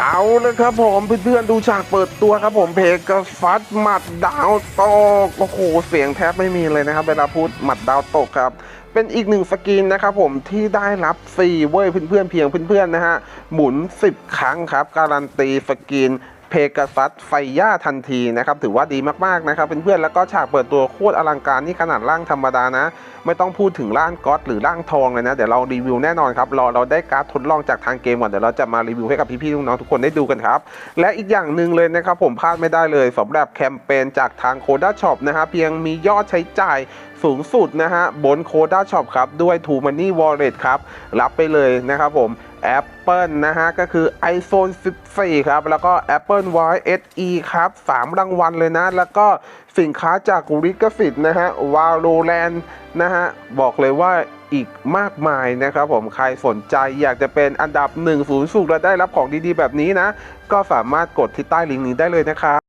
เอาเลยครับผมเพื่อนๆดูฉากเปิดตัวครับผมเพกาฟัดหมัดดาวตกโอ้โหเสียงแทบไม่มีเลยนะครับเวลาพูดหมัดดาวตกครับ เป็นอีกหนึ่งสกินนะครับผมที่ได้รับฟรีเว้ยเพื่อนๆเพียงเพื่อนๆนะฮะหมุน 10 ครั้งครับ การันตีสกิน เพกาซัสไฟย่าทันทีนะครับถือว่าดีมากๆนะครับเพื่อนๆแล้วก็ฉากเปิดตัวโคตรอลังการนี่ขนาดร่างธรรมดานะ ไม่ต้องพูดถึงร่างก๊อตหรือร่างทองเลยนะ เดี๋ยวเรารีวิวแน่นอนครับรอเราได้การ์ดทดลองจากทางเกมก่อนเดี๋ยวเราจะมารีวิวให้กับพี่ๆน้องๆทุกคนได้ดูกันครับ และอีกอย่างหนึ่งเลยนะครับผมพลาดไม่ได้เลยสำหรับแคมเปญจากทางโคด้าช็อปนะฮะเพียงมียอดใช้จ่ายสูงสุดนะฮะบนโคด้าช็อปครับด้วย t ูมันนี่วอลเล็ตครับรับไปเลยนะครับผม Apple นะฮะ ก็คือ iPhone 14 ครับ แล้วก็ Apple Watch SE ครับ 3 รางวัลเลยนะ แล้วก็สินค้าจากริกฟิตนะฮะ Valorant นะฮะ บอกเลยว่าอีกมากมายนะครับผมใครสนใจอยากจะเป็นอันดับ 1 0สูงและได้รับของดีๆ แบบนี้นะ ก็สามารถกดที่ใต้ลิงก์นี้ได้เลยนะครับ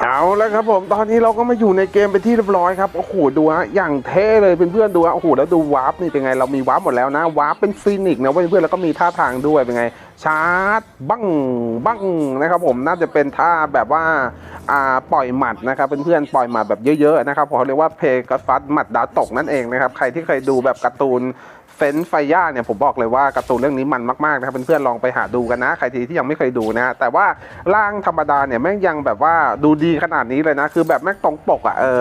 เอาแล้วครับผมตอนนี้เราก็มาอยู่ในเกมเป็นที่เรียบร้อยครับโอ้โหดูฮะอย่างเท่เลยเพื่อนๆดูฮะโอ้โหแล้วดูวาร์ปนี่เป็นไงเรามีวาร์ปหมดแล้วนะวาร์ปเป็นฟินิกนะเพื่อนๆแล้วก็มีท่าทางด้วยเป็นไงชาร์จบั้งบั้งนะครับผมน่าจะเป็นท่าแบบว่าอ่าปล่อยหมัดนะครับเพื่อนๆปล่อยหมัดแบบเยอะๆนะครับเขาเรียกว่าเพกัฟัสหมัดดาวตกนั่นเองนะครับใครที่เคยดูแบบการ์ตูน เซนไฟย่าเนี่ยผมบอกเลยว่าการ์ตูนเรื่องนี้มันมากๆนะครับเพื่อนๆลองไปหาดูกันนะ ใครที่ที่ยังไม่เคยดูนะแต่ว่าร่างธรรมดาเนี่ยแม่งยังแบบว่าดูดีขนาดนี้เลยนะ คือแบบแม่งตรงปกอะเออ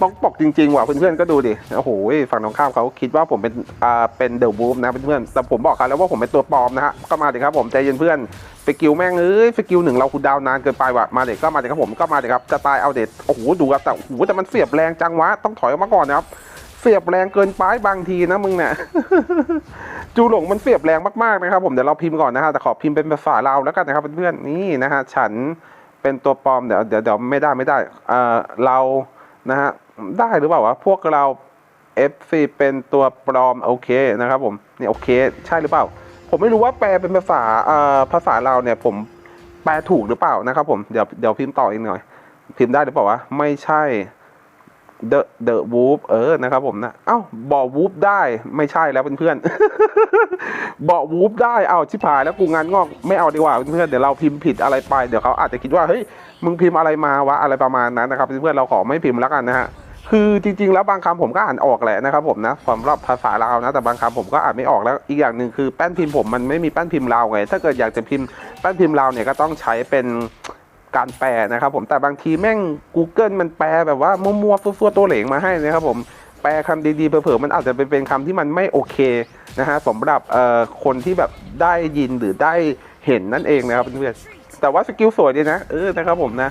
ตรงปกจริงๆว่ะเพื่อนๆก็ดูดิโอ้โหฝั่งตรงข้ามเขาคิดว่าผมเป็นอ่าเป็นเดอะบูฟนะเพื่อนๆแต่ผมบอกเขาแล้วว่าผมเป็นตัวปลอมนะฮะก็มาดิครับผมใจเย็นเพื่อนสกิลแม่งเอ้ยสกิลหนึ่งเราคูลดาวน์นานเกินไปว่ะมาเด็กก็มาเด็กครับผมก็มาเด็กครับจะตายเอาเด็ดโอ้โหดูครับแต่โอ้โหแต่มันเสียบแรงจังวะต้องถอยออกมาก่อนนะครับ เสียบแรงเกินไปบางทีนะมึงเนี่ยจูหลงมันเสียบแรงมากๆนะครับ ผมเดี๋ยวเราพิมพ์ก่อนนะฮะแต่ขอพิมพ์เป็นภาษาเราแล้วกันนะครับเพื่อนๆนี่นะฮะฉันเป็นตัวปลอมเดี๋ยวเดี๋ยวเดี๋ยวไม่ได้ไม่ได้เอ่อเรานะฮะได้หรือเปล่าวะพวกเรา FC เป็นตัวปลอมโอเคนะครับ ผมนี่โอเค ใช่หรือเปล่า ผมไม่รู้ว่าแปลเป็นภาษาเอ่อภาษาเราเนี่ยผมแปลถูกหรือเปล่านะครับ ผมเดี๋ยวเดี๋ยวพิมพ์ต่ออีกหน่อย พิมพ์ได้หรือเปล่าวะไม่ใช่ เดอะเดอะวูฟเออนะครับผมนะ เอ้าบอกวูฟได้ไม่ใช่แล้วเพื่อนๆบอกวูฟได้เอาชิบหายแล้วกูงานงอกไม่เอาดีกว่าเพื่อนๆเดี๋ยวเราพิมพ์ผิดอะไรไปเดี๋ยวเขาอาจจะคิดว่าเฮ้ยมึงพิมพ์อะไรมาวะอะไรประมาณนั้นนะครับเพื่อนๆเราขอไม่พิมพ์แล้วกันนะฮะคือจริง ๆ แล้วบางคำผมก็อ่านออกแหละนะครับผมนะสำหรับภาษาลาวนะแต่บางคำผมก็อ่านไม่ออกแล้วอีกอย่างหนึ่งคือแป้นพิมพ์ผมมันไม่มีแป้นพิมพ์ลาวไงถ้าเกิดอยากจะพิมพ์แป้นพิมพ์ลาวเนี่ยก็ต้องใช้เป็น การแปลนะครับผมแต่บางทีแม่ง Google มันแปลแบบว่ามั่วๆฟัวๆตัวเหลงมาให้นะครับผมแปลคำดีๆเผลอๆมันอาจจะเป็นเป็นคำที่มันไม่โอเคนะฮะสำหรับเอ่อคนที่แบบได้ยินหรือได้เห็นนั่นเองนะครับเพื่อนๆแต่ว่าสกิลสวยดีนะเออนะครับผมนะ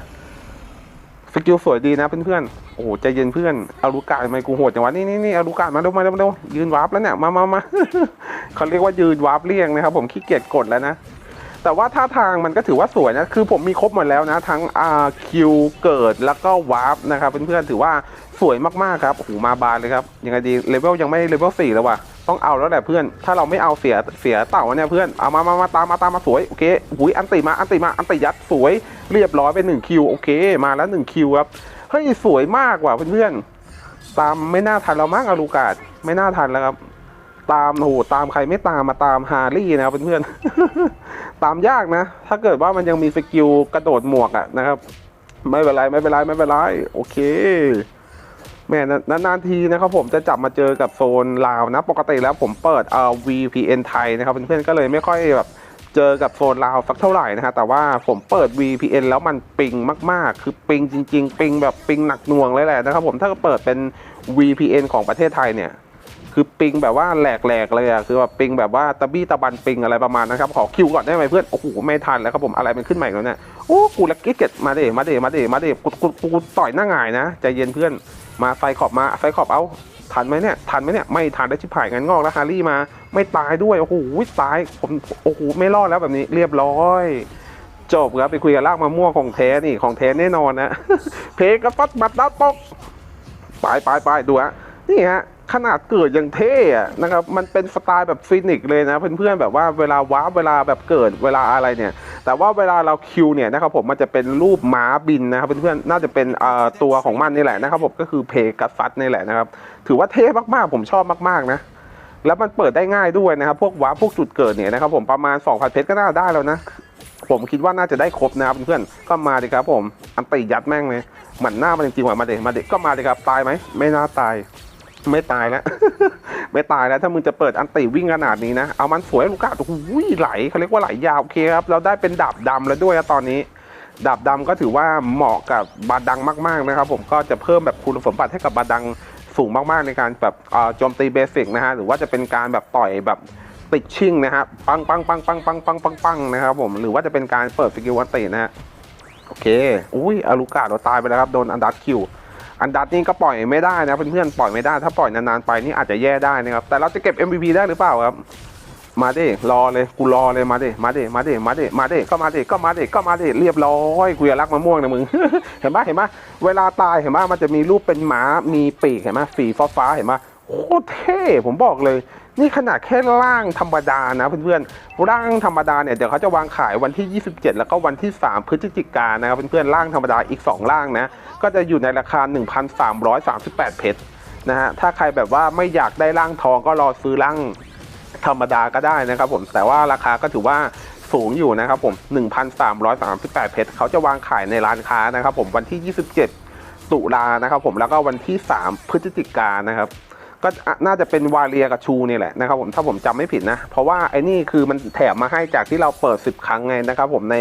สกิลสวยดีนะเพื่อนๆ โอ้ใจเย็นเพื่อนอารุกาทำไมกูโหดจังวะนี่นี่นี่อารุกามาเร็วมาเร็วมาเร็วยืนวาร์ปแล้วเนี่ย มามามาเขาเรียกว่ายืนวาร์ปเรียงนะครับผมขี้เกียจกดแล้วนะ แต่ว่าท่าทางมันก็ถือว่าสวยนะ คือผมมีครบหมดแล้วนะ ทั้งอาคิวเกิดแล้วก็วาร์ปนะครับเพื่อนๆถือว่าสวยมากๆครับโอ้โหมาบานเลยครับ ยังไงดีเลเวลยังไม่เลเวลสี่แล้วว่ะต้องเอาแล้วแหละเพื่อน ถ้าเราไม่เอาเสียเสียเต่าเนี่ยเพื่อน เอามามามาตามมาตามมาสวย โอเคหุยอันติมาอันติมาอันติยัดสวย เรียบร้อยเป็นหนึ่งคิวโอเค มาแล้วหนึ่งคิวครับ เฮ้ยสวยมากว่ะเพื่อนๆ ตามไม่น่าทันเรามั้งอารูกาดไม่น่าทันแล้วครับ ตามโอ้โหตามใครไม่ตามมาตามฮาร์รี่นะครับเพื่อนๆ ตามยากนะ ถ้าเกิดว่ามันยังมีสกิลกระโดดหมวกอะนะครับ ไม่เป็นไรไม่เป็นไรไม่เป็นไรโอเคแม่นานๆทีนะครับผมจะจับมาเจอกับโซนลาวนะ ปกติแล้วผมเปิดเอ่อ VPN ไทยนะครับเพื่อนๆก็เลยไม่ค่อยแบบเจอกับโซนลาวสักเท่าไหร่นะฮะแต่ว่าผมเปิด VPN แล้วมันปิงมากๆ คือปิงจริง ๆ ปิงแบบปิงหนักหน่วงเลยแหละนะครับผมถ้าเปิดเป็น VPN ของประเทศไทยเนี่ย คือปิงแบบว่าแหลกๆเลยอะคือแบบปิงแบบว่าตะบี้ตะบันปิงอะไรประมาณนะครับขอคิวก่อนได้ไหมเพื่อนโอ้โหไม่ทันแล้วครับผมอะไรมันขึ้นใหม่แล้วเนี่ยโอ้กูละกิ๊กเก็ตมาเดมาเดมาเดมาเดกูกูกูต่อยหน้าหงายนะใจเย็นเพื่อนมาไฟขอบมาไฟขอบเอาทันไหมเนี่ยทันไหมเนี่ยไม่ทันได้ชิบหายงันงอกแล้วฮารี่มา ไม่ตายด้วยโอ้โหตายผมโอ้โหไม่รอดแล้วแบบนี้เรียบร้อยจบครับไปคุยกับลากมะม่วงของแท้นี่ของแท้แน่นอนนะเพกระฟัดบัดดาวตกไปไปไปดูฮะ นี่ฮะขนาดเกิดยังเท่อะนะครับ มันเป็นสไตล์แบบฟินิกเลยนะเพื่อนๆแบบว่าเวลาว้าเวลาแบบเกิดเวลาอะไรเนี่ย แต่ว่าเวลาเราคิวเนี่ยนะครับผมมันจะเป็นรูปม้าบินนะครับเพื่อนๆน่าจะเป็นตัวของมันนี่แหละนะครับผมก็คือเพกัสซัสนี่แหละนะครับ ถือว่าเท่มากๆผมชอบมากๆนะแล้วมันเปิดได้ง่ายด้วยนะครับ พวกว้าพวกจุดเกิดเนี่ยนะครับผมประมาณ 2,000 เพชรก็น่าได้แล้วนะ ผมคิดว่าน่าจะได้ครบนะครับเพื่อนๆก็มาดิครับผมอันตียัดแม่งเลยหมันหน้ามันจริงๆว่ะมาเด็มาเด็ก็มาดิครับตายไหมไม่น่าตาย ไม่ตายแล้ว ไม่ตายแล้วถ้ามึงจะเปิดอันตีวิ่งขนาดนี้นะ เอามันสวยลูกกาโอ้โหไหลเขาเรียกว่าไหลยาวโอเคครับ เราได้เป็นดาบดำแล้วด้วยตอนนี้ ดาบดำก็ถือว่าเหมาะกับบาดังมาก ๆนะครับ ผมก็จะเพิ่มแบบคุณสมบัติให้กับบาดังสูงมากๆในการแบบเอ่อโจมตีเบสิกนะฮะหรือว่าจะเป็นการแบบต่อยแบบติดชิ่งนะฮะปังปังปังปังปังปังปังปังนะครับผมหรือว่าจะเป็นการเปิดสกิลวันตีนะฮะโอเคอุ้ยอารุกาเราตายไปแล้วครับโดนอันดัตคิว อันดัตนี่ก็ปล่อยไม่ได้นะเพื่อนๆปล่อยไม่ได้ถ้าปล่อยนานๆไปนี่อาจจะแย่ได้นะครับแต่เราจะเก็บ MVP ได้หรือเปล่าครับมาเด้รอเลยกูรอเลยมาเด้มาเด้มาเด้มาดิมาดิก็มาเด้ก็มาเด้ก็มาเด้เรียบร้อยกูอยากรักมะม่วงนะมึงเห็นไหมเห็นไหมเวลาตายเห็นไหมมันจะมีรูปเป็นหมามีปีกเห็นไหมสีฟ้าๆเห็นไหมโคตรเท่ผมบอกเลย นี่ขนาดแค่ร่างธรรมดานะเพื่อนๆ ร่างธรรมดาเนี่ยเดี๋ยวเขาจะวางขายวันที่ 27 แล้วก็วันที่ 3 พฤศจิกายนนะครับเพื่อนๆร่างธรรมดาอีก 2 ร่างนะ ก็จะอยู่ในราคา 1,338 เพชรนะฮะ ถ้าใครแบบว่าไม่อยากได้ร่างทองก็รอซื้อร่างธรรมดาก็ได้นะครับผม แต่ว่าราคาก็ถือว่าสูงอยู่นะครับผม 1,338 เพชรเขาจะวางขายในร้านค้านะครับผมวันที่ 27 ตุลานะครับผม แล้วก็วันที่ 3 พฤศจิกายนนะครับ ก็น่าจะเป็นวาเลียกับชูนี่แหละนะครับผมถ้าผมจำไม่ผิดนะ เพราะว่าไอ้นี่คือมันแถมมาให้จากที่เราเปิด 10 ครั้งไงนะครับผมใน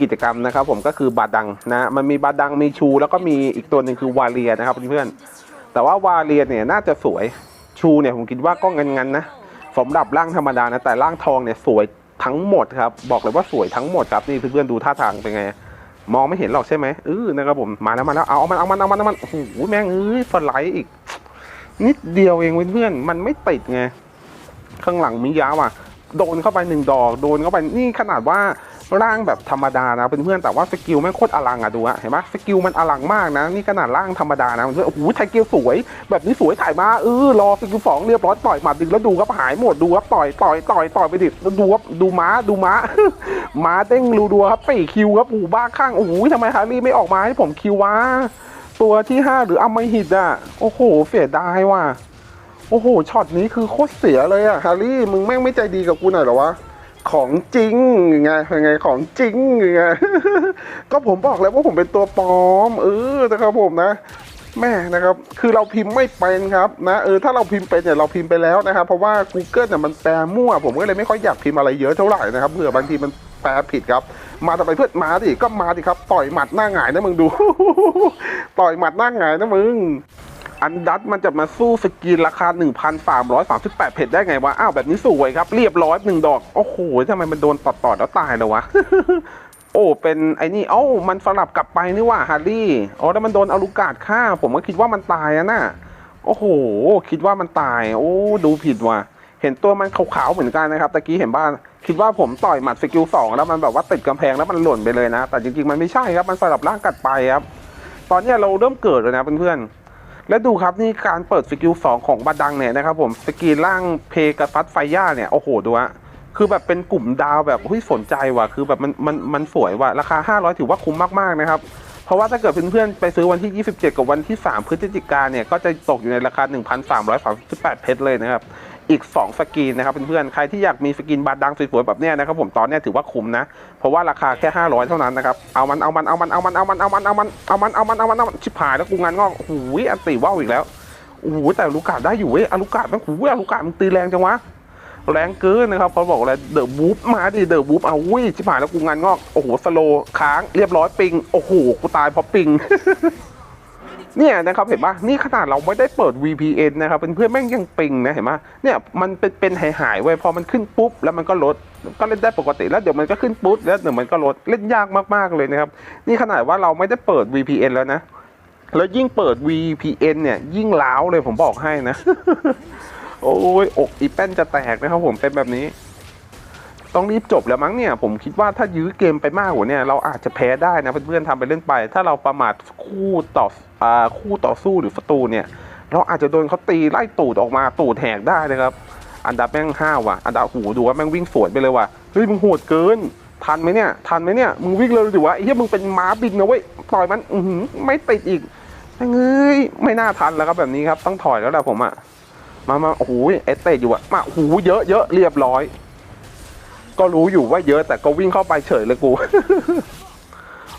กิจกรรมนะครับผมก็คือบาดังนะ มันมีบาดังมีชู แล้วก็มีอีกตัวหนึ่งคือวาเลียนะครับเพื่อนๆแต่ว่าวาเลียเนี่ยน่าจะสวยชูเนี่ยผมคิดว่าก็งันๆนะสำหรับร่างธรรมดานะแต่ร่างทองเนี่ยสวยทั้งหมดครับ บอกเลยว่าสวยทั้งหมดครับนี่เพื่อนๆดูท่าทางเป็นไงมองไม่เห็นหรอกใช่ไหมเออนะครับผมมาแล้วมาแล้วเอาเอามันเอามันเอามันเอามันโอ้โหแม่งเอ้ยสไลด์อีก นิดเดียวเองเพื่อนๆมันไม่ติดไงข้างหลังมียาวอะโดนเข้าไปหนึ่งดอกโดนเข้าไปนี่ขนาดว่าร่างแบบธรรมดานะเพื่อนๆแต่ว่าสกิลแม่โคตรอลังอะดูอะเห็นไหมสกิลมันอลังมากนะ นี่ขนาดร่างธรรมดานะโอ้โหไทเกลสวย แบบนี้สวยถ่ายมาเออรอสกิลสองเรียบร้อยต่อยหมัดดึงแล้วดูครับหายหมดดูครับต่อยต่อยต่อยต่อยไปดิแล้วดูครับดูม้าดูม้าม้าเด้งรูดัวครับปีคิวครับโอ้บ้าข้างโอ้โหทำไมฮารี่ไม่ออกมาให้ผมคิววะ ตัวที่ห้าหรืออมหิตอะ โอ้โห เสียดายว่ะ โอ้โห ช็อตนี้คือโคตรเสียเลยอะฮารี่ มึงแม่งไม่ใจดีกับกูหน่อยหรอวะ ของจริงยังไงยังไง ของจริงยังไง ก็ผมบอกแล้วว่าผมเป็นตัวปลอม เออ นะครับผมนะแม่นะครับ คือเราพิมพ์ไม่เป็นครับนะเออถ้าเราพิมพ์เป็นเนี่ยเราพิมพ์ไปแล้วนะครับ เพราะว่า Google เนี่ยมันแปลมั่ว ผมก็เลยไม่ค่อยอยากพิมพ์อะไรเยอะเท่าไหร่นะครับเผื่อบางทีมัน แปลผิดครับ มาทำไมเพื่อนมาดิก็มาดิครับ ต่อยหมัดหน้าหงายนะมึงดู ต่อยหมัดหน้าหงายนะมึงอันดัตมันจะมาสู้สกินราคา 1,338 เพชรได้ไงวะ อ้าวแบบนี้สวยครับ เรียบร้อยหนึ่งดอก โอ้โหทำไมมันโดนต่อๆแล้วตายเลยวะ โอ้ เป็นไอ้นี่เอ้ามันสลับกลับไปนี่ว่าฮาร์รี่ อ๋อแล้วมันโดนอลูกาดฆ่า ผมก็คิดว่ามันตายอะน่ะ โอ้โห คิดว่ามันตาย โอ้ ดูผิดว่ะ เห็นตัวมันขาวๆเหมือนกันนะครับตะกี้เห็นบ้านคิดว่าผมต่อยหมัดสกิลสองแล้วมันแบบว่าติดกำแพงแล้วมันหล่นไปเลยนะ แต่จริงๆมันไม่ใช่ครับมันสลับร่างกัดไปครับ ตอนนี้เราเริ่มเกิดแล้วนะเพื่อนๆและดูครับนี่การเปิดสกิลสองของบาดังเนี่ยนะครับผมสกิลล่างเพกาฟัสไฟย่าเนี่ยโอ้โหดูฮะคือแบบเป็นกลุ่มดาวแบบเฮ้ยสนใจว่ะคือแบบมันมันมันสวยว่ะราคา 500 ถือว่าคุ้มมากๆนะครับเพราะว่าถ้าเกิดเพื่อนๆไปซื้อวันที่ 27 กับวันที่ 3 พฤศจิกาเนี่ยก็จะตกอยู่ในราคา 1,338 เพชรเลยนะครับ อีก 2 สกินนะครับเพื่อนๆ ใครที่อยากมีสกินบาดังสวยๆแบบเนี้ยนะครับผมตอนเนี้ยถือว่าคุ้มนะ เพราะว่าราคาแค่ 500 เท่านั้นนะครับ เอามันเอามันเอามันเอามันเอามันเอามันเอามันเอามันเอามันเอามันเอามันชิบหายแล้วกูงานงอกโอ้โหอันตีว่าวอีกแล้วโอ้โหแต่ลูกกาดได้อยู่เว้ยอาลูกาดมันโอ้โหอาลูกาดมันตีแรงจังวะแรงเกินนะครับเขาบอกอะไรเดอะบูฟมาดิเดอะบูฟเอาวุ้ยชิบหายแล้วกูงานงอกโอ้โหสโลค้างเรียบร้อยปิงโอ้โหกูตายเพราะปิง เนี่ยนะครับเห็นปะนี่ขนาดเราไม่ได้เปิด VPN นะครับเพื่อนๆแม่งยังปิงนะเห็นปะเนี่ยมันเป็นเป็นหายหายๆไว้พอมันขึ้นปุ๊บแล้วมันก็ลดก็เล่นได้ปกติแล้วเดี๋ยวมันก็ขึ้นปุ๊บแล้วเดี๋ยวมันก็ลดเล่นยากมากๆเลยนะครับนี่ขนาดว่าเราไม่ได้เปิด VPN แล้วนะ แล้วยิ่งเปิด VPN เนี่ยยิ่งล้าวเลยผมบอกให้นะ โอ้ยอกอีแป้นจะแตกนะครับผมเป็นแบบนี้ ต้องรีบจบแล้วมั้งเนี่ย ผมคิดว่าถ้ายื้อเกมไปมากกว่านี่ยเราอาจจะแพ้ได้นะเพื่อนๆทำไปเล่นไป ถ้าเราประมาทคู่ต่ออ่าคู่ต่อสู้หรือศัตรูเนี่ย เราอาจจะโดนเขาตีไล่ตูดออกมาตูดแหกได้นะครับ อันดับแม่งห้าว่ะ อันดับหูดูว่าแม่งวิ่งสวนไปเลยว่ะเฮ้ยมึงโหดเกิน ทันไหมเนี่ย ทันไหมเนี่ยมึงวิ่งเร็วดิวะไอ้เหี้ยมึงเป็นม้าบินนะเว้ยต่อยมันอือไม่ติดอีกแม่งเอ้ยไม่น่าทันแล้วครับแบบนี้ครับต้องถอยแล้วแหละผมอะมามาโอ้โหไอเตะอยู่อะมาโอ้เยอะเยอะเรียบร้อย ก็รู้อยู่ว่าเยอะแต่ก็วิ่งเข้าไปเฉยเลยกู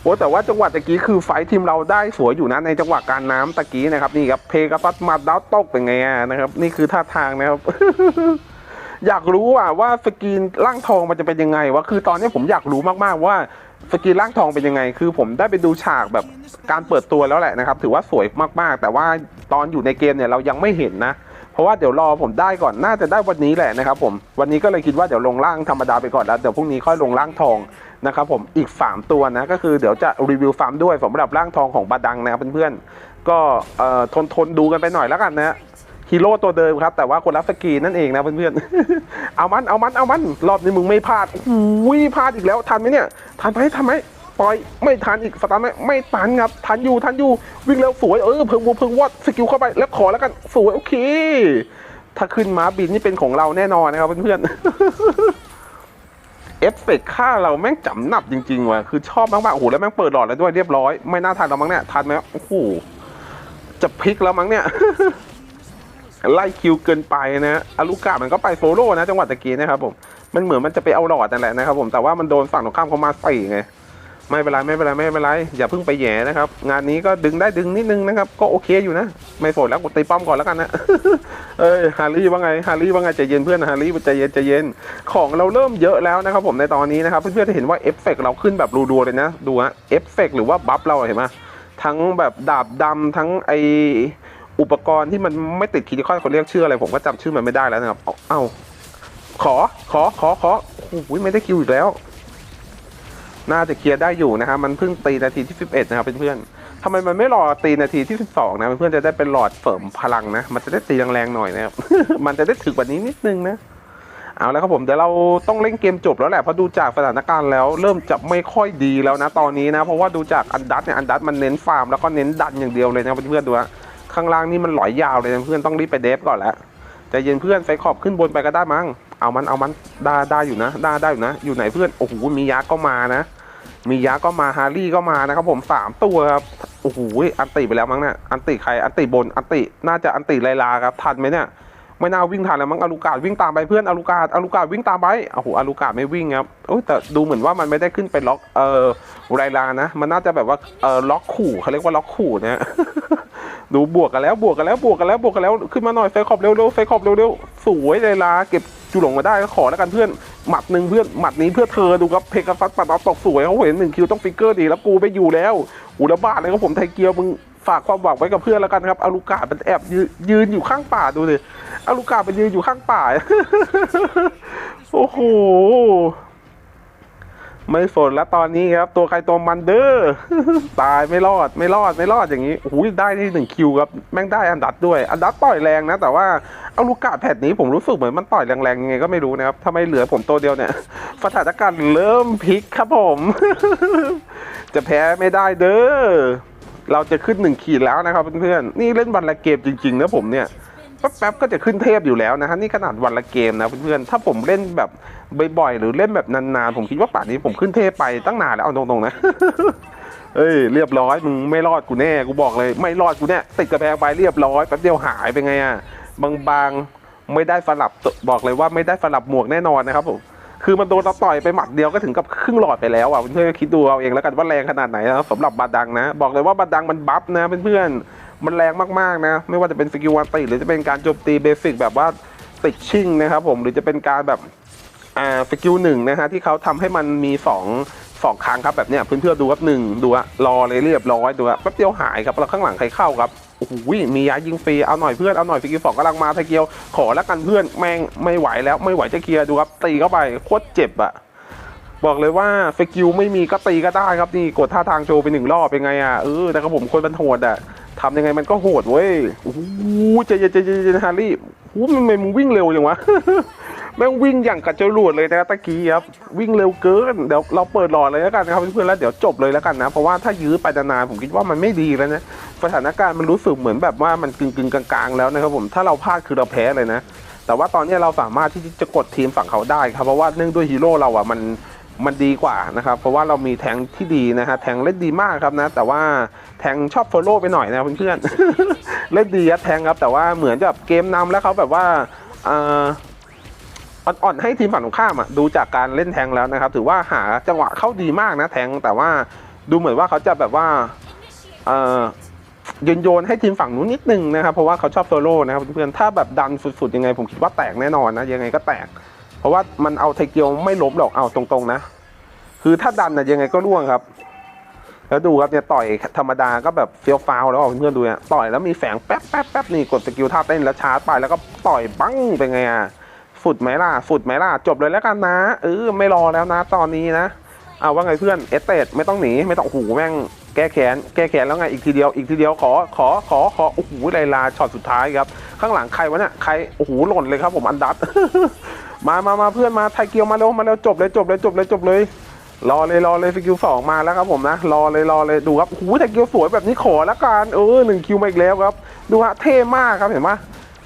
โอ้แต่ว่าจังหวะตะกี้คือไฟทีมเราได้สวยอยู่นะในจังหวะการน้ำตะกี้นะครับนี่ครับเพกาซัสมาดาวตกเป็นไงอะนะครับ นี่คือท่าทางนะครับ อยากรู้ว่าว่าสกีนร่างทองมันจะเป็นยังไงวะคือตอนนี้ผมอยากรู้มากๆว่าสกีนร่างทองเป็นยังไง คือผมได้ไปดูฉากแบบการเปิดตัวแล้วแหละนะครับ ถือว่าสวยมากๆ แต่ว่าตอนอยู่ในเกมเนี่ยเรายังไม่เห็นนะ เพราะว่าเดี๋ยวรอผมได้ก่อนน่าจะได้วันนี้แหละนะครับผมวันนี้ก็เลยคิดว่าเดี๋ยวลงล่างธรรมดาไปก่อนแล้วเดี๋ยวพรุ่งนี้ค่อยลงล่างทองนะครับผมอีก 3 ตัวนะก็คือเดี๋ยวจะรีวิวฟาร์มด้วยสำหรับร่างทองของบาดังนะครับเพื่อนๆก็เอ่อทนทนดูกันไปหน่อยแล้วกันนะฮีโร่ตัวเดิมครับ แต่ว่าคนรับสกีนนั่นเองนะเพื่อนๆ เอามันเอามันเอามันรอบนี้มึงไม่พลาดอุ้ยพลาดอีกแล้วทันไหมเนี่ย ทันไหมทันไหม ปอยไม่ทันอีกสตาร์ทไมไม่ทันครับทันอยู่ทันอยู่วิ่งเร็วสวยเออเพิ่งวัวเพิ่งวอดสกิลเข้าไปแล้วขอแล้วกันสวยโอเค ถ้าขึ้นม้าบินนี่เป็นของเราแน่นอนนะครับเพื่อนเอฟเฟกค่าเราแม่งจำหนับจริงๆว่ะคือชอบมากๆโอ้โหแล้วแม่งเปิดหลอดแล้วด้วยเรียบร้อยไม่น่าทันเรามั้งเนี่ยทันไหมโอ้โหจะพลิกแล้วมั้งเนี่ยไล่คิวเกินไปนะอาลูกามันก็ไปโซโล่นะจังหวะตะกี้นะครับผม มันเหมือนมันจะไปเอาหลอดนั่นแหละนะครับผม แต่ว่ามันโดนฝั่งตรงข้ามเขามาใส่ไง ไม่เป็นไรไม่เป็นไรไม่เป็นไรอย่าเพิ่งไปแย่นะครับ งานนี้ก็ดึงได้ดึงนิดนึงนะครับ ก็โอเคอยู่นะ ไม่โสดแล้วกดตีป้อมก่อนแล้วกันนะเอ้ยฮารี่ว่าไงฮารี่ว่าไงใจเย็นเพื่อนฮารี่ใจเย็นใจเย็นของเราเริ่มเยอะแล้วนะครับผมในตอนนี้นะครับ เพื่อนๆจะเห็นว่าเอฟเฟกต์เราขึ้นแบบรัวๆเลยนะดูฮะเอฟเฟกต์หรือว่าบัฟเราเห็นไหมทั้งแบบดาบดำทั้งไออุปกรณ์ที่มันไม่ติดคีย์คอยเขาเรียกชื่ออะไรผมก็จำชื่อมันไม่ได้แล้วนะครับ เอาเอ้าขอขอขอขอโอ้โหไม่ได้คิวอีกแล้ว น่าจะเคลียร์ได้อยู่นะครับมันเพิ่งตีนาทีที่ 11 นะครับเพื่อนๆทำไมมันไม่รอตีนาทีที่ 12 นะเพื่อนๆจะได้เป็นหลอดเสริมพลังนะ มันจะได้ตีแรงๆหน่อยนะครับ มันจะได้ถึกกว่านี้นิดนึงนะเอาแล้วครับผมเดี๋ยวเราต้องเล่นเกมจบแล้วแหละเพราะดูจากสถานการณ์แล้ว เริ่มจะไม่ค่อยดีแล้วนะตอนนี้นะ เพราะว่าดูจากอันดัตเนี่ยอันดัตมันเน้นฟาร์มแล้วก็เน้นดันอย่างเดียวเลยนะเพื่อนๆดูฮะข้างล่างนี่มันหลอยยาวเลยนะเพื่อนต้องรีบไปเดฟก่อนแล้วใจเย็นเพื่อนไฟขอบขึ้นบนไปก็ได้มั้ง เอามันเอามันได้ได้อยู่นะได้ได้อยู่นะ อยู่ไหนเพื่อนโอ้โหมียักษ์ก็มานะ มียักษ์ก็มาฮารี่ก็มานะครับผมสามตัวครับโอ้โหอันติไปแล้วมั้งเนี่ยอันติใครอันติบนอันติน่าจะอันติไลลาครับทันไหมเนี่ยไม่น่าวิ่งทันแล้วมั้งอาลูกาดวิ่งตามไปเพื่อนอาลูกาดอาลูกาดวิ่งตามไปโอ้โหอาลูกาดไม่วิ่งครับโอ้แต่ดูเหมือนว่ามันไม่ได้ขึ้นไปล็อกเอ่อไลลานะ มันน่าจะแบบว่าเอ่อล็อกขู่เขาเรียกว่าล็อกขู่นะดูบวกกันแล้วบวกกันแล้วบวกกันแล้วบวกกันแล้วขึ้นมาหน่อยไฟขอบเร็วๆไฟขอบเร็วๆสวยไลลาเก็บ จูหลงมาได้ก็ขอแล้วกันเพื่อนหมัดหนึ่งเพื่อนหมัดนี้เพื่อเธอดูครับเพกาฟัสปัดเอาตกสวยเขาเห็นหนึ่งคิวต้องฟิกเกอร์ดีแล้วกูไปอยู่แล้วอูระบาดเลยครับผมไทเกียวมึงฝากความหวังไว้กับเพื่อนแล้วกันครับอาลูกาเป็นแอบยืนยืนอยู่ข้างป่าดูดิอาลูกาเป็นยืนอยู่ข้างป่าโอ้โห ไม่สนแล้วตอนนี้ครับ ตัวใครตัวมันเด้อตายไม่รอดไม่รอดไม่รอดอย่างนี้โอ้โหได้ที่หนึ่งคิวครับแม่งได้อันดับด้วย อันดับต่อยแรงนะ แต่ว่าเอาลูกกาแพทนี้ผมรู้สึกเหมือนมันต่อยแรงๆยังไงก็ไม่รู้นะครับทำไมเหลือผมตัวเดียวเนี่ยสถานการณ์เริ่มพลิกครับผม จะแพ้ไม่ได้เด้อเราจะขึ้นหนึ่งขีดแล้วนะครับเพื่อนๆนี่เล่นวันละเกมจริงๆนะผมเนี่ย แป๊บๆก็จะขึ้นเทพอยู่แล้วนะฮะนี่ขนาดวันละเกมนะเพื่อนๆถ้าผมเล่นแบบบ่อยๆหรือเล่นแบบนานๆผมคิดว่าป่านนี้ผมขึ้นเทพไปตั้งนานแล้วเอาตรงๆนะเอ้ยเรียบร้อยมึงไม่รอดกูแน่กูบอกเลยไม่รอดกูแน่ติดกระแพงไปเรียบร้อยแป๊บเดียวหายไปไงอะบางๆไม่ได้ฝลับบอกเลยว่าไม่ได้ฝลับหมวกแน่นอนนะครับผมคือมันโดนเราต่อยไปหมัดเดียวก็ถึงกับครึ่งหลอดไปแล้วอะเพื่อนๆคิดดูเอาเองแล้วกันว่าแรงขนาดไหนนะสำหรับบาดังนะ บอกเลยว่าบาดังมันบัฟนะเพื่อนๆ มันแรงมากๆนะ ไม่ว่าจะเป็นสกิลวันตีหรือจะเป็นการโจมตีเบสิกแบบว่าติดชิ่งนะครับผมหรือจะเป็นการแบบอ่าสกิลหนึ่งนะฮะที่เขาทำให้มันมีสองสองครั้งครับแบบเนี้ยเพื่อนๆดูครับหนึ่งดูอะรอเลยเรียบร้อยดูอะแป๊บเดียวหายครับแล้วข้างหลังใครเข้าครับโอ้โหมียายิงฟรีเอาหน่อยเพื่อนเอาหน่อยสกิลสองกำลังมาไทเกียวขอแล้วกันเพื่อนแม่งไม่ไหวแล้วไม่ไหวจะเคลียร์ดูครับตีเข้าไปโคตรเจ็บอะบอกเลยว่าสกิลไม่มีก็ตีก็ได้ครับนี่กดท่าทางโชว์ไปหนึ่งรอบเป็นไงอะเออแต่ครับผมคนมันโหดอะ ทำยังไงมันก็โหดเว้ยโอ้โหใจเย็นใจเย็นใจเย็นฮารี่โอ้โหมันมึงวิ่งเร็วจังวะแม่งวิ่งอย่างกับจรวดเลยนะตะกี้ครับ วิ่งเร็วเกิน เดี๋ยวเราเปิดหลอดเลยแล้วกันนะครับเพื่อนๆแล้วเดี๋ยวจบเลยแล้วกันนะ เพราะว่าถ้ายื้อไปนานๆผมคิดว่ามันไม่ดีแล้วนะสถานการณ์มันรู้สึกเหมือนแบบว่ามันกึ่งๆกลางๆแล้วนะครับผมถ้าเราพลาดคือเราแพ้เลยนะ แต่ว่าตอนนี้เราสามารถที่จะกดทีมฝั่งเขาได้ครับเพราะว่าเนื่องด้วยฮีโร่เราอะมันมันดีกว่านะครับเพราะว่าเรามีแทงที่ดีนะฮะแทงเล่นดีมากครับนะ แต่ว่า แทงชอบโฟโล่ไปหน่อยนะเพื่อนๆเล่นดีครับแทงครับ แต่ว่าเหมือนกับเกมนำแล้วเขาแบบว่าอ่อนๆให้ทีมฝั่งตรงข้ามอะดูจากการเล่นแทงแล้วนะครับ ถือว่าหาจังหวะเข้าดีมากนะแทงแต่ว่าดูเหมือนว่าเขาจะแบบว่าเอ่อโยนโยนให้ทีมฝั่งนู้นนิดนึงนะครับ เพราะว่าเขาชอบโซโล่นะครับเพื่อนๆถ้าแบบดันสุดๆยังไงผมคิดว่าแตกแน่นอนนะยังไงก็แตก เพราะว่ามันเอาไทเกียวไม่ล้มหรอกเอาตรงๆนะ คือถ้าดันนะยังไงก็ร่วงครับ แล้วดูครับเนี่ยต่อยธรรมดาก็แบบเฟี้ยวฟ้าวแล้วอะเพื่อนดูเนี่ยต่อยแล้วมีแฝงแป๊บแป๊บแป๊บนี่กดสกิลท่าเต้นแล้วชาร์จไปแล้วก็ต่อยบังเป็นไงอะสุดไหมล่ะสุดไหมล่ะจบเลยแล้วกันนะเออไม่รอแล้วนะตอนนี้นะเอาว่าไงเพื่อนเอสเตดไม่ต้องหนีไม่ต้องโอ้โหแม่งแก้แค้นแก้แค้นแล้วไงอีกทีเดียวอีกทีเดียวขอขอขอขอโอ้โหไลลาช็อตสุดท้ายครับ ข้างหลังใครวะเนี่ยใครโอ้โหหล่นเลยครับผมอันดับมามามาเพื่อนมาไทเกียวมาเร็วมาเร็วจบเลยจบเลยจบเลยจบเลย รอเลยรอเลยสกิลสองมาแล้วครับผมนะรอเลยรอเลยดูครับโอ้โหสกิลสวยแบบนี้ขอล้วกันเออหนึ่งคิวมาอีกแล้วครับ ดูฮะเท่มากครับเห็นไหม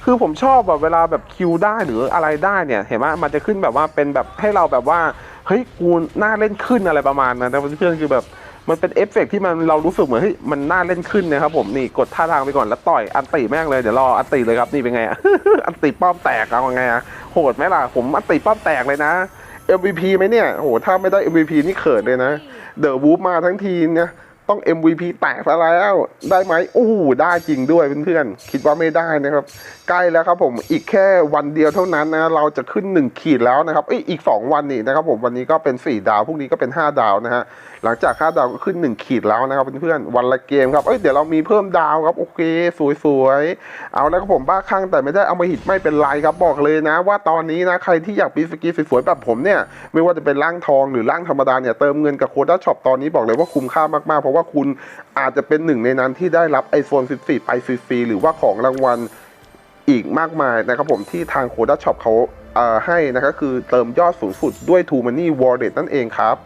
คือผมชอบแบบเวลาแบบคิวได้หรืออะไรได้เนี่ยเห็นไหมมันจะขึ้นแบบว่าเป็นแบบให้เราแบบว่าเฮ้ยกูน่าเล่นขึ้นอะไรประมาณนั้นแต่เพื่อนๆคือแบบมันเป็นเอฟเฟกต์ที่มันเรารู้สึกเหมือนเฮ้ยมันน่าเล่นขึ้นนะครับผมนี่กดท่าทางไปก่อนแล้วต่อยอันติแม่งเลยเดี๋ยวรออันติเลยครับนี่เป็นไงอะอันติป้อมแตกเอาไงอะโหดไหมล่ะผมอันติป้อมแตกเลยนะ MVP ไหมเนี่ยโอ้โหถ้าไม่ได้ MVP นี่เขินเลยนะ เดอะวูฟมาทั้งทีเนี่ย ต้อง MVP แตกซะแล้วได้ไหมโอ้ได้จริงด้วยเพื่อนๆคิดว่าไม่ได้นะครับ ใกล้แล้วครับผมอีกแค่วันเดียวเท่านั้นนะเราจะขึ้น 1 ขีดแล้วนะครับเอ้ยอีก 2 วันนี่นะครับผมวันนี้ก็เป็น 4 ดาวพรุ่งนี้ก็เป็น 5 ดาวนะฮะหลังจาก 5 ดาวก็ขึ้น 1 ขีดแล้วนะครับเพื่อนๆวันละเกมครับเอ้ยเดี๋ยวเรามีเพิ่มดาวครับโอเคสวยๆเอาแล้วครับผมบ้าคลั่งแต่ไม่ได้เอามาหิดไม่เป็นไรครับบอกเลยนะ ว่าตอนนี้นะใครที่อยากปีสกีสวยๆแบบผมเนี่ยไม่ว่าจะเป็นร่างทองหรือร่างธรรมดาเนี่ยเติมเงินกับโคด้าช็อปตอนนี้บอกเลยว่าคุ้มค่ามากๆเพราะว่าว่าคุณอาจจะเป็นหนึ่งในนั้นที่ได้รับ iPhone 14 ไปฟรีๆหรือว่าของรางวัลอีกมากมายนะครับผมที่ทางโคด้าช็อปเขาให้นะครับคือเติมยอดสูงสุดด้วย t ูมันนี่วอลเลตนั่นเองครับ